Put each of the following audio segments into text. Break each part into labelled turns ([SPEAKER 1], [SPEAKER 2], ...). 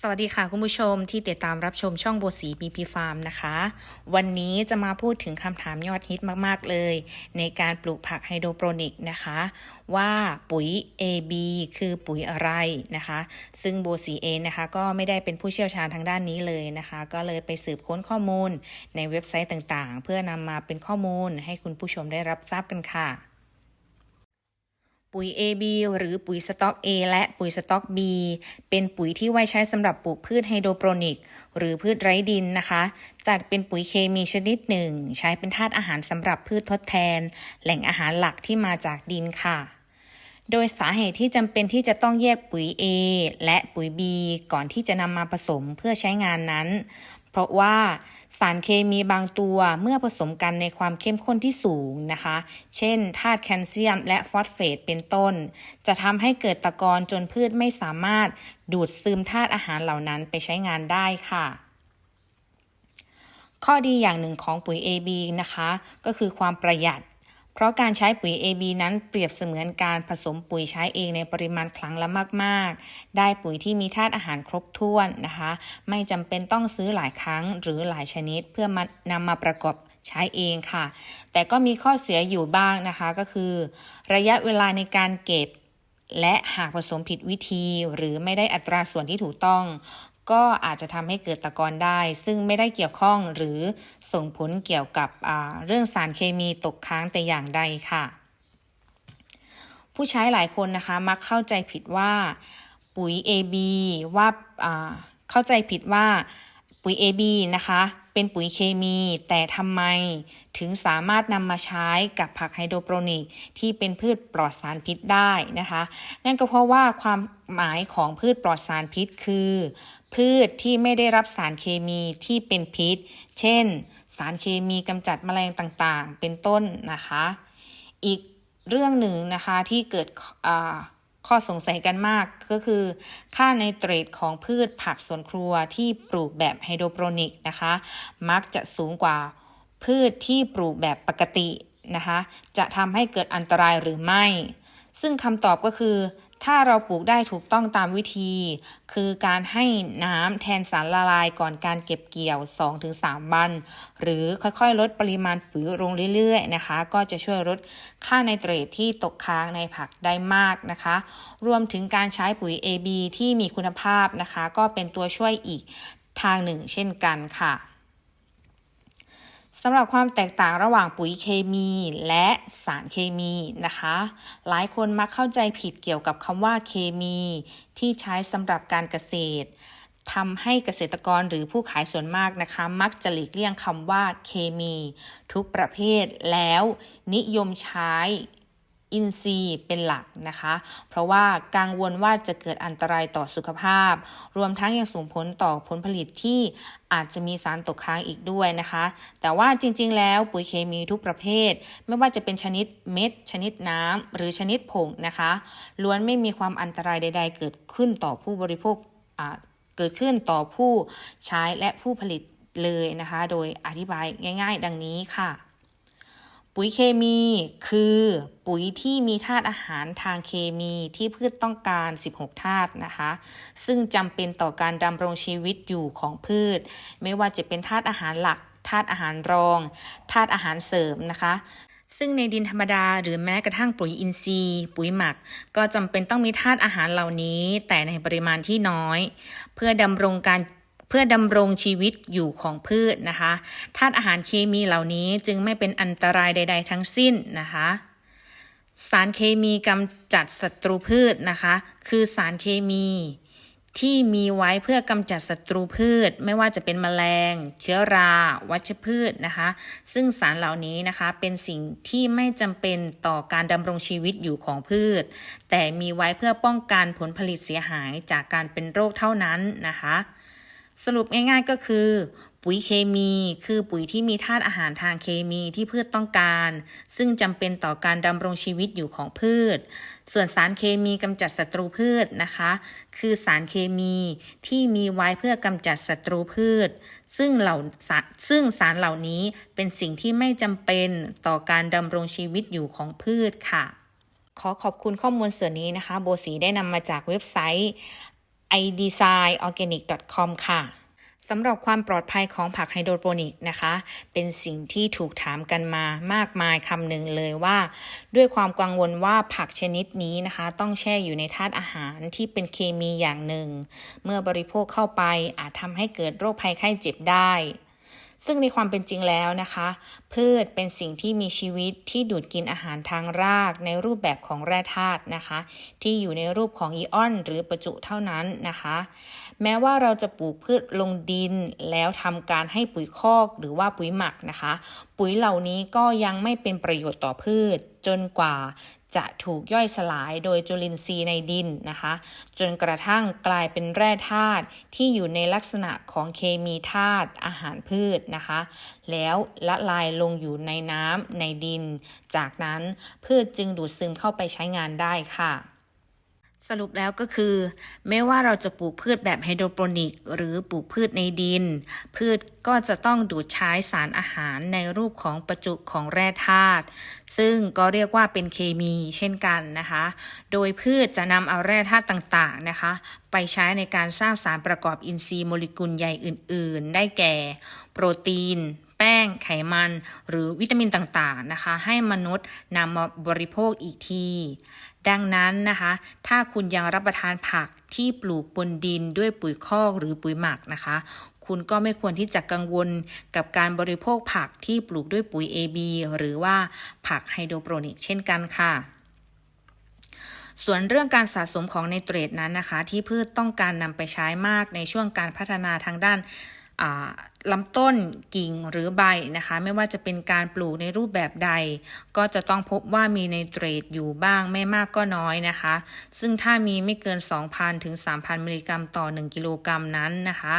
[SPEAKER 1] สวัสดีค่ะคุณผู้ชมที่ติดตามรับชมช่องโบสีปีพีฟาร์มนะคะ วันนี้จะมาพูดถึงคำถามยอดฮิตมาก ๆ เลย ในการปลูกผักไฮโดรโปรนิกนะคะ ว่าปุ๋ย AB คือปุ๋ยอะไรนะคะ ซึ่งโบสีเองนะคะก็ไม่ได้เป็นผู้เชี่ยวชาญทางด้านนี้เลยนะคะ ก็เลยไปสืบค้นข้อมูลในเว็บไซต์ต่างๆ เพื่อนำมาเป็นข้อมูลให้คุณผู้ชมได้รับทราบกันค่ะ ปุ๋ย AB หรือปุ๋ยสต๊อก A และปุ๋ยสต๊อก B เป็นปุ๋ยที่ไว้ใช้สำหรับปลูกพืชไฮโดรโปรนิก หรือพืชไร้ดินนะคะ จัดเป็นปุ๋ยเคมีชนิดหนึ่ง ใช้เป็นธาตุอาหารสำหรับพืชทดแทน แหล่งอาหารหลักที่มาจากดินค่ะ โดยสาเหตุที่จำเป็นที่จะต้องแยกปุ๋ย A และปุ๋ย B ก่อนที่จะนำมาผสมเพื่อใช้งานนั้น เพราะว่าสารเคมีบางตัวเมื่อผสมกันในความเข้มข้นที่สูงนะคะ เช่นธาตุแคลเซียมและฟอสเฟตเป็นต้น จะทำให้เกิดตะกอนจนพืชไม่สามารถดูดซึมธาตุอาหารเหล่านั้นไปใช้งานได้ค่ะข้อดีอย่างหนึ่งของปุ๋ย AB นะคะ ก็คือความประหยัด เพราะการใช้ปุ๋ย AB นั้นเปรียบเสมือนการผสมปุ๋ยใช้เองในปริมาณครั้งละมาก ๆ ได้ปุ๋ยที่มีธาตุอาหารครบถ้วนนะคะ ไม่จำเป็นต้องซื้อหลายครั้งหรือหลายชนิดเพื่อมานำมาประกอบใช้เองค่ะ แต่ก็มีข้อเสียอยู่บ้างนะคะก็คือ ระยะเวลาในการเก็บและหากผสมผิดวิธีหรือไม่ได้อัตราส่วนที่ถูกต้อง ก็อาจจะทำให้เกิดตะกอนได้ ซึ่งไม่ได้เกี่ยวข้องหรือส่งผลเกี่ยวกับเรื่องสารเคมีตกค้างแต่อย่างใดค่ะ ผู้ใช้หลายคนนะคะมักเข้าใจผิดว่าปุ๋ย AB ว่าเข้าใจผิดว่าปุ๋ย AB นะคะ เป็นปุ๋ยเคมี แต่ทำไมถึงสามารถนำมาใช้กับผักไฮโดรโปรนิกที่เป็นพืชปลอดสารพิษได้นะคะ นั่นก็เพราะว่าความหมายของพืชปลอดสารพิษคือ พืชที่ไม่ได้รับสารเคมีที่เป็นพิษ เช่น สารเคมีกำจัดแมลงต่างๆ เป็นต้นนะคะ อีกเรื่องหนึ่งนะคะที่เกิดข้อสงสัยกันมากก็คือ ค่าไนเตรตของพืชผักสวนครัวที่ปลูกแบบไฮโดรโปรนิกนะคะ มักจะสูงกว่าพืชที่ปลูกแบบปกตินะคะ จะทำให้เกิดอันตรายหรือไม่ ซึ่งคำตอบก็คือ ถ้าเราปลูกได้ถูกต้องตามวิธี คือการให้น้ำแทนสารละลายก่อนการเก็บเกี่ยว 2-3 วัน หรือค่อยๆ ลดปริมาณปุ๋ยลงเรื่อยๆนะคะ ก็จะช่วยลดค่าไนเตรตที่ตกค้างในผักได้มากนะคะ รวมถึงการใช้ปุ๋ย AB ที่มีคุณภาพนะคะ ก็เป็นตัวช่วยอีกทางหนึ่งเช่นกันค่ะ สำหรับความแตกต่างระหว่างปุ๋ยเคมีและสารเคมีนะคะ หลายคนมักเข้าใจผิดเกี่ยวกับคำว่าเคมีที่ใช้สำหรับการเกษตรทำให้เกษตรกรหรือผู้ขายส่วนมากนะคะ มักจะหลีกเลี่ยงคำว่าเคมี ทุกประเภทแล้วนิยมใช้ อินทรีย์เป็นหลักนะคะ เพราะว่ากังวลว่าจะเกิดอันตรายต่อสุขภาพ รวมทั้งยังส่งผลต่อผลผลิตที่อาจจะมีสารตกค้างอีกด้วยนะคะ แต่ว่าจริงๆ แล้วปุ๋ยเคมีทุกประเภท ไม่ว่าจะเป็นชนิดเม็ด ชนิดน้ำหรือชนิดผงนะคะ ล้วนไม่มีความอันตรายใด ๆ เกิดขึ้นต่อผู้บริโภคเกิดขึ้นต่อผู้ใช้และผู้ผลิตเลยนะคะ โดยอธิบายง่าย ๆ ดังนี้ค่ะ ปุ๋ยเคมีคือปุ๋ยที่มีธาตุอาหารทางเคมีที่พืชต้องการ 16 ธาตุนะคะ ซึ่งจำเป็นต่อการดำรงชีวิตอยู่ของพืช ไม่ว่าจะเป็นธาตุอาหารหลักธาตุอาหารรองธาตุอาหารเสริมนะคะ ซึ่งในดินธรรมดาหรือแม้กระทั่งปุ๋ยอินทรีย์ ปุ๋ยหมัก ก็จำเป็นต้องมีธาตุอาหารเหล่านี้ แต่ในปริมาณที่น้อย เพื่อดำรงการ พื่อดำรงชีวิตอยู่ของพืชนะคะธาตุอาหารเคมีเหล่านี้จึงไม่เป็นอันตรายใด ๆ ทั้งสิ้นนะคะสารเคมีกำจัดศัตรูพืชนะคะ คือสารเคมีที่มีไว้เพื่อกำจัดศัตรูพืช ไม่ว่าจะเป็นแมลง เชื้อรา วัชพืชนะคะ ซึ่งสารเหล่านี้นะคะเป็นสิ่งที่ไม่จำเป็นต่อการดำรงชีวิตอยู่ของพืช แต่มีไว้เพื่อป้องกันผลผลิตเสียหายจากการเป็นโรคเท่านั้นนะคะ สรุปง่ายๆก็คือ ปุ๋ยเคมี คือปุ๋ยที่มีธาตุอาหารทางเคมีที่พืชต้องการ ซึ่งจำเป็นต่อการดำรงชีวิตอยู่ของพืช ส่วนสารเคมีกำจัดศัตรูพืชนะคะ คือสารเคมีที่มีไว้เพื่อกำจัดศัตรูพืช ซึ่งเหล่าซึ่งสารเหล่านี้เป็นสิ่งที่ไม่จำเป็นต่อการดำรงชีวิตอยู่ของพืชค่ะขอขอบคุณข้อมูลส่วนนี้นะคะ โบสีได้นำมาจากเว็บไซต์ idesignorganic.com ค่ะสำหรับความปลอดภัยของผักไฮโดรโปนิกนะคะ เป็นสิ่งที่ถูกถามกันมามากมายคำหนึ่งเลยว่า ด้วยความกังวลว่าผักชนิดนี้นะคะ ต้องแช่อยู่ในธาตุอาหารที่เป็นเคมีอย่างหนึ่ง เมื่อบริโภคเข้าไปอาจทำให้เกิดโรคภัยไข้เจ็บได้ ซึ่งในความเป็นจริงแล้วนะคะ พืชเป็นสิ่งที่มีชีวิตที่ดูดกินอาหารทางรากในรูปแบบของแร่ธาตุนะคะ ที่อยู่ในรูปของอีออน หรือประจุเท่านั้นนะคะ แม้ว่าเราจะปลูกพืชลงดินแล้วทำการให้ปุ๋ยคอกหรือว่าปุ๋ยหมักนะคะ ปุ๋ยเหล่านี้ก็ยังไม่เป็นประโยชน์ต่อพืชจนกว่า จะถูกย่อยสลายโดยจุลินทรีย์ในดินนะคะ จนกระทั่งกลายเป็นแร่ธาตุที่อยู่ในลักษณะของเคมีธาตุอาหารพืชนะคะ แล้วละลายลงอยู่ในน้ำในดิน จากนั้นพืชจึงดูดซึมเข้าไปใช้งานได้ค่ะ สรุปแล้วก็คือ ไม่ว่าเราจะปลูกพืชแบบไฮโดรโปนิก หรือปลูกพืชในดิน พืชก็จะต้องดูดใช้สารอาหารในรูปของประจุของแร่ธาตุซึ่งก็เรียกว่าเป็นเคมีเช่นกันนะคะ โดยพืชจะนำเอาแร่ธาตุต่างๆนะคะ ไปใช้ในการสร้างสารประกอบอินทรีย์โมเลกุลใหญ่อื่น ๆ ได้แก่ โปรตีน แป้ง ไขมัน หรือวิตามินต่างๆนะคะ ให้มนุษย์นำมาบริโภคอีกที ดังนั้นนะคะ ถ้าคุณยังรับประทานผักที่ปลูกบนดินด้วยปุ๋ยคอกหรือปุ๋ยหมักนะคะ คุณก็ไม่ควรที่จะกังวลกับการบริโภคผักที่ปลูกด้วยปุ๋ย AB หรือว่าผักไฮโดรโปรนิกเช่นกันค่ะส่วนเรื่องการสะสมของไนเตรตนั้นนะคะ ที่พืชต้องการนำไปใช้มากในช่วงการพัฒนาทางด้าน ลำต้นกิ่งหรือใบนะคะ ไม่ว่าจะเป็นการปลูกในรูปแบบใด ก็จะต้องพบว่ามีไนเตรตอยู่บ้างไม่มากก็น้อยนะคะ ซึ่งถ้ามีไม่เกิน 2,000 ถึง 3,000 มิลลิกรัมต่อ 1 กิโลกรัมนั้นนะคะ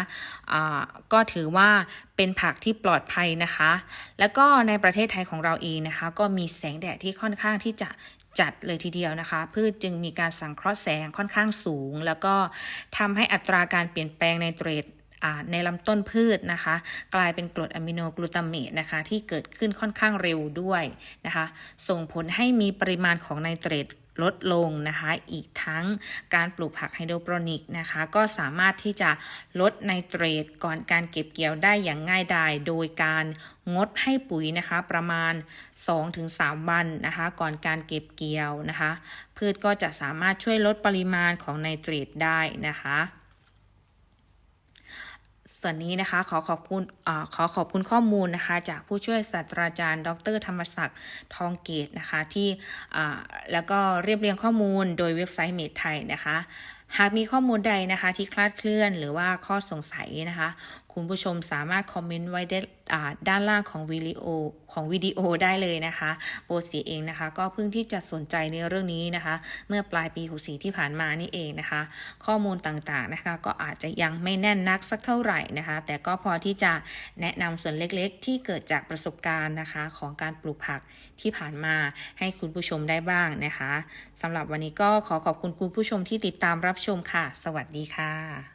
[SPEAKER 1] ะก็ถือว่าเป็นผักที่ปลอดภัยนะคะ แล้วก็ในประเทศไทยของเราเองนะคะ ก็มีแสงแดดที่ค่อนข้างที่จะจัดเลยทีเดียวนะคะ พืชจึงมีการสังเคราะห์แสงค่อนข้างสูง แล้วก็ทำให้อัตราการเปลี่ยนแปลงไนเตรต ในลำต้นพืชนะคะ กลายเป็นกรดอะมิโนกลูตาเมตนะคะ ที่เกิดขึ้นค่อนข้างเร็วด้วยนะคะ ส่งผลให้มีปริมาณของไนเตรตลดลงนะคะ อีกทั้งการปลูกผักไฮโดรโปรนิกนะคะ ก็สามารถที่จะลดไนเตรตก่อนการเก็บเกี่ยวได้อย่างง่ายดาย โดยการงดให้ปุ๋ยนะคะ ประมาณ 2-3 วันนะคะ ก่อนการเก็บเกี่ยวนะคะ พืชก็จะสามารถช่วยลดปริมาณของไนเตรตได้นะคะ ส่วนนี้นะคะขอขอบคุณอขอขอบคุณข้อมูลนะคะ จากผู้ช่วยศาสตราจารย์ ดร ธรรมศักดิ์ทองเกตนะคะที่แล้วก็เรียบเรียงข้อมูลโดยเว็บไซต์เมดไทยนะคะหากมีข้อมูลใดนะคะที่คลาดเคลื่อนหรือว่าข้อสงสัยนะคะ คุณผู้ชมสามารถคอมเมนต์ไว้ได้ด้านล่างของวิดีโอของวิดีโอได้เลยนะคะโปรสีเองนะคะ ก็เพิ่งที่จะสนใจในเรื่องนี้นะคะ เมื่อปลายปี64ที่ผ่านมานี่เองนะคะ ข้อมูลต่างๆนะคะ ก็อาจจะยังไม่แน่นนักสักเท่าไหร่นะคะ แต่ก็พอที่จะแนะนำส่วนเล็กๆ ที่เกิดจากประสบการณ์นะคะ ของการปลูกผักที่ผ่านมาให้คุณผู้ชมได้บ้างนะคะสำหรับวันนี้ก็ขอขอบคุณคุณผู้ชมที่ติดตามรับชมค่ะ สวัสดีค่ะ